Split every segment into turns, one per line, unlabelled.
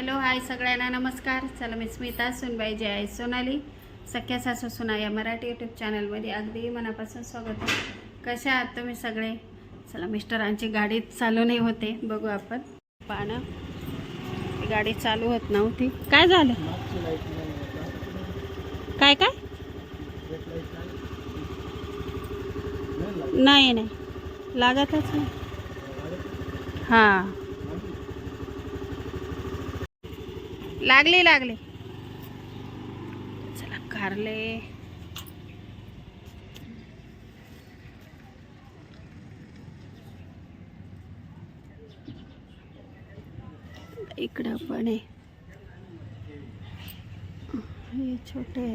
Hello hi सगळ्यांना नमस्कार. चला मी स्मिता सुनबाई जे आहे सोनाली. सख्या सासू सुना या मराठी यूट्यूब चॅनलमध्ये अगदी मनापासून स्वागत आहे. कशा आहात तुम्ही सगळे? चला मिस्टरांची गाडी चालू नाही होते. बघू आपण. पाहणं गाडी चालू होत नव्हती. काय झालं? काय काय? नाही नाही. लागतच नाही. हां. लागले लागले. चला कारले. इकडं पण आहे. हे छोटे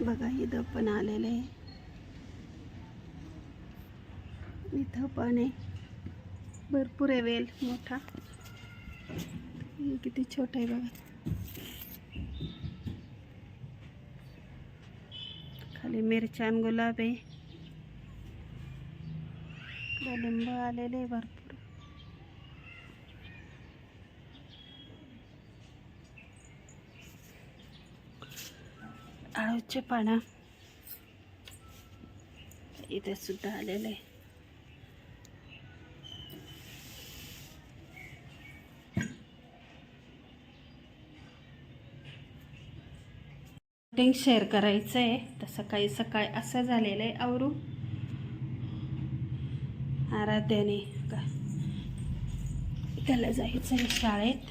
बघा इथं पण आलेलं आहे. इथं पण आहे. भरपूर आहे वेल मोठा. किती छोटा आहे बघा. खाली मिरच्यान गुलाब आहे. इकडं आलेले आहे भरपूर. आळूचे पानं. इथे सुद्धा आलेले आहे. शूटिंग शेअर करायचं आहे तर सकाळी सकाळी असं झालेलं आहे आवरू. आराध्याने का त्याला जायचं आहे शाळेत.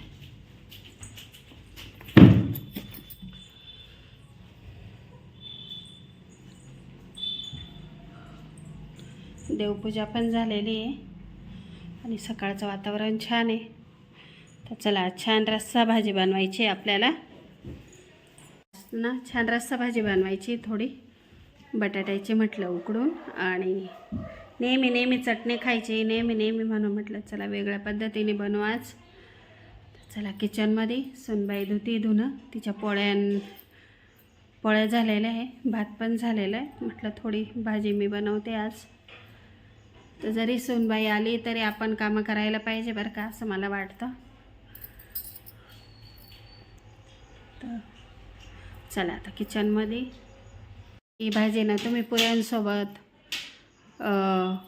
देवपूजा पण झालेली आहे. आणि सकाळचं वातावरण छान आहे. तर चला छान रस्सा भाजी बनवायची आहे आपल्याला. ना. छान रस्सा भाजी बनवायची थोडी. बटाट्याची म्हटलं उकडून आणि नेहमी नेहमी चटणी खायची नेहमी नेहमी म्हणून म्हटलं चला वेगळ्या पद्धतीने बनवू आज. चला किचनमध्ये सुनबाई धुती धुणं. तिच्या पोळ्यां पोळ्या झालेल्या आहे. भात पण झालेला आहे. म्हटलं थोडी भाजी मी बनवते आज. तर जरी सुनबाई आली तरी आपण कामं करायला पाहिजे बरं का असं मला वाटतं. तर चला आता किचनमध्ये ही भाजी ना तुम्ही पुऱ्यांसोबत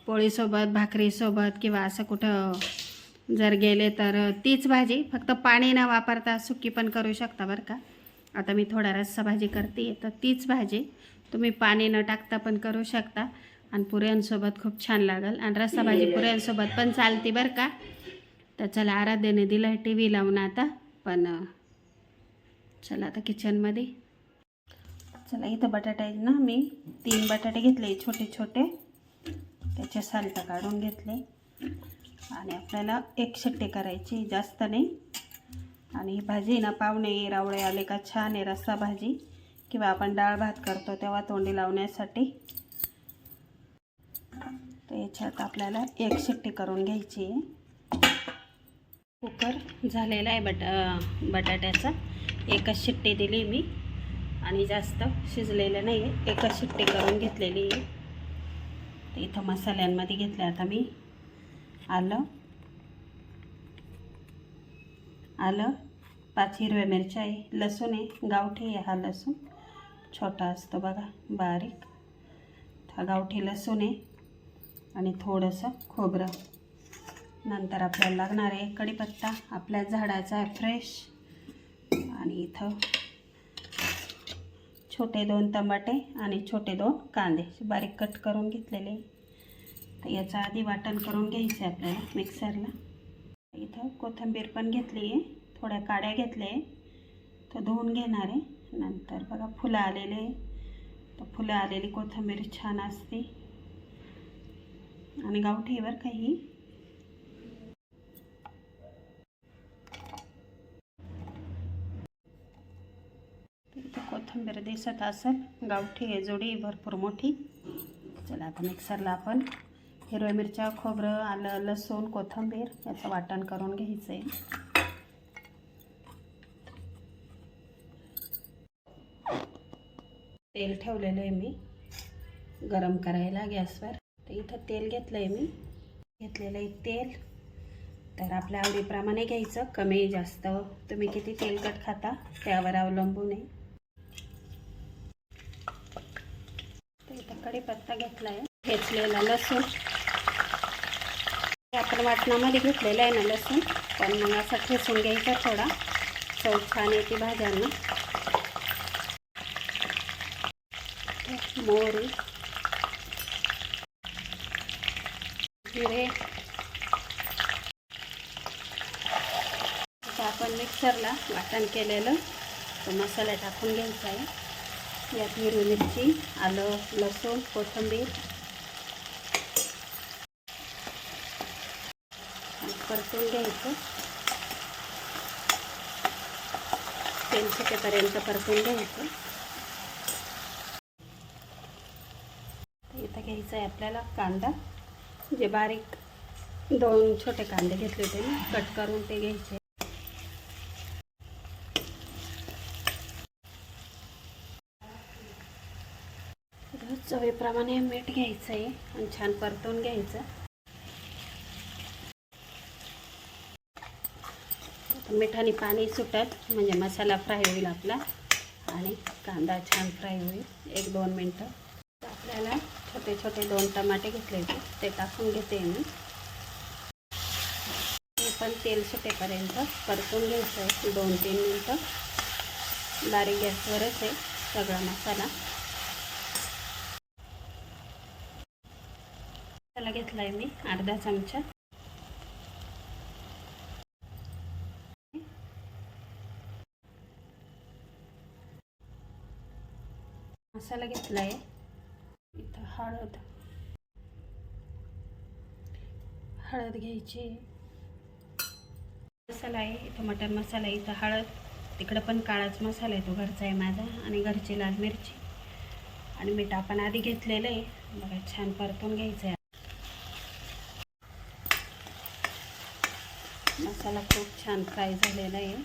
पोळीसोबत भाकरीसोबत किंवा असं कुठं जर गेले तर तीच भाजी. फक्त पाणी न वापरता सुकी पण करू शकता बरं का. आता मी थोडा रस्सा भाजी करते तर तीच भाजी तुम्ही पाणी न टाकता पण करू शकता. आणि पुऱ्यांसोबत खूप छान लागेल. आणि रस्सा भाजी पुऱ्यांसोबत पण चालते बरं का. तर चला आराध्याने दिलं टी व्ही लावून आता. पण चला आता किचनमध्ये चला इथं बटाटे आहेत ना मी तीन बटाटे घेतले छोटे छोटे. त्याचे सालटं काढून घेतले. आणि आपल्याला एक शिट्टी करायची जास्त नाही. आणि ही भाजी ना पाहुणे रावळे आले का छान आहे रस्सा भाजी. किंवा आपण डाळ भात करतो तेव्हा तोंडी लावण्यासाठी. तर याच्यात आपल्याला एक शिट्टी करून घ्यायची आहे. कुकर झालेला आहे बटा बटाट्याचा. एकच शिट्टी दिली मी. आणि जास्त शिजलेलं नाही आहे एकच शिट्टी करून घेतलेली आहे. इथं मसाल्यांमध्ये घेतलं आता मी आलं. आलं. पाच हिरव्या मिरच्या आहे. लसूण आहे. गावठी आहे हा लसूण. छोटा असतो बघा. बारीक. हा गावठी लसूण आहे. आणि थोडंसं खोबरं. नंतर आपल्याला लागणार आहे कढीपत्ता. आपल्या झाडाचा आहे फ्रेश. आणि इथं छोटे दोन टमाटे आणि छोटे दोन कांदे बारीक कट करून घेतलेले. तर याचं आधी वाटण करून घ्यायचं आहे आपल्याला मिक्सरला. इथं कोथिंबीर पण घेतली आहे. थोड्या काड्या घेतल्या आहे. तर धुवून घेणार आहे. नंतर बघा फुलं आलेले तर फुलं आलेली कोथिंबीर छान असते. आणि गावठीवर काही इथं कोथिंबीर दिसत असेल गावठी आहे जोडी भरपूर मोठी. चला आता मिक्सरला आपण हिरव्या मिरच्या खोबरं आलं लसूण कोथिंबीर याचं वाटण करून घ्यायचं आहे तेल ठेवलेलं आहे मी. गरम करायला गॅसवर. तर इथं तेल घेतलं आहे मी. घेतलेलं आहे तेल. तर आपल्या आवडीप्रमाणे घ्यायचं कमी जास्त. तुम्ही किती तेलकट खाता त्यावर अवलंबून आहे तर इथं कढीपत्ता घेतला आहे घेतलेला लसूण. आपण वाटणामध्ये घेतलेलं आहे ना लसूण. पण मग असा ठेसून घ्यायचा थोडा. चव छान येते भाज्यांना. मोहरी. जिरे आता आपण मिक्सरला वाटण केलेलं. तो मसाला टाकून घ्यायचा आहे. यात हिरवी मिरची आलं लसूण कोथिंबीर. परतून घ्यायचं. तेल सुटेपर्यंत परतून घ्यायचं. इथं घ्यायचं आहे आपल्याला कांदा. जे बारीक दोन छोटे कांदे घेतले होते कट करून ते घ्यायचे. तर चवीप्रमाणे मीठ घ्यायचं आहे आणि छान परतून घ्यायचं. मीठ मिठाने पाणी सुटत म्हणजे मसाला फ्राय होईल आपला आणि कांदा छान फ्राय होईल. एक दोन मिनटं. आपल्याला छोटे छोटे दोन टमाटे घेतले ते टाकून घेते मी. पण तेल सुटेपर्यंत परतून घ्यायचं आहे. दोन तीन मिनटं. बारीक गॅसवरच आहे सगळा मसाला. मसाला घेतला आहे मी अर्धा चमचा. मसाला घेतला आहे इथं हळद. हळद घ्यायची. मसाला आहे इथं मटन मसाला आहे इथं हळद. तिकडं पण काळाच मसाला आहे तो घरचा आहे माझा. आणि घरची लाल मिरची. आणि मीठ आपण आधी घेतलेलं आहे. बघा छान परतून घ्यायचं आहे. मसाला खूप छान फ्राय झालेला आहे.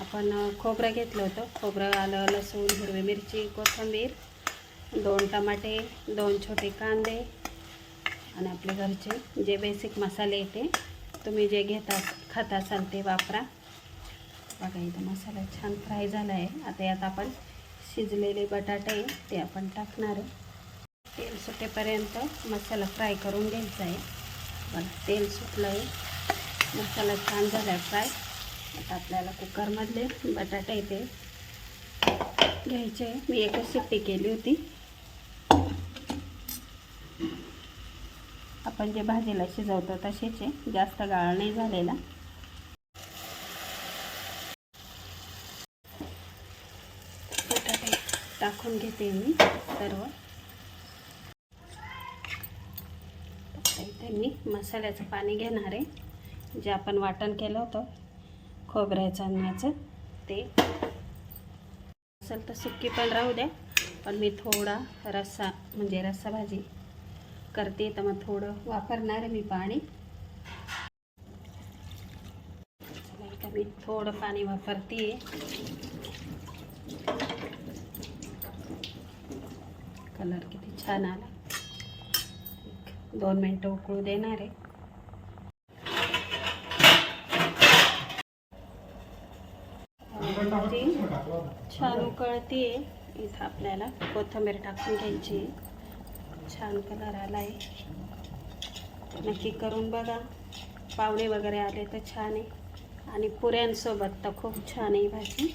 आपण खोबरं घेतलं होतं. खोबरं आलं लसूण हिरवी मिरची कोथिंबीर दोन टमाटे दोन छोटे कांदे आणि आपले घरचे जे बेसिक मसाले येते तुम्ही जे घेता खात असाल ते वापरा. बघा इथं मसाला छान फ्राय झाला आहे. आता यात आपण शिजलेले बटाटे ते आपण टाकणार आहे. तेल सुटेपर्यंत मसाला फ्राय करून घ्यायचा आहे. पण तेल सुटलं आहे मसाला छान झाला आहे फ्राय. आता आपल्याला कुकरमधले बटाटे ते घ्यायचे. मी एकच शिट्टी केली होती. आपण जे भाजीला शिजवतो तसेच. आहे जास्त गाळ नाही झालेला. बटाटे टाकून घेते मी सर्व आता इथे मी मसाल्याचं पाणी घेणार आहे. जे आपण वाटण केलं होतं खोबऱ्याचं अन्नाचं ते. असेल तर सुकी पण राहू द्या पण मी थोडा रस्सा म्हणजे रस्सा भाजी करते. तर मग थोडं वापरणार आहे मी पाणी. मी थोडं पाणी वापरते. कलर किती छान आला. दोन मिनटं उकळू देणार आहे. छान उकळते इथं आपल्याला कोथिंबीर टाकून घ्यायची. छान कलर आला आहे नक्की करून बघा. पाहुणे वगैरे आले तर छान आहे. आणि पुऱ्यांसोबत तर खूप छान आहे ही भाजी.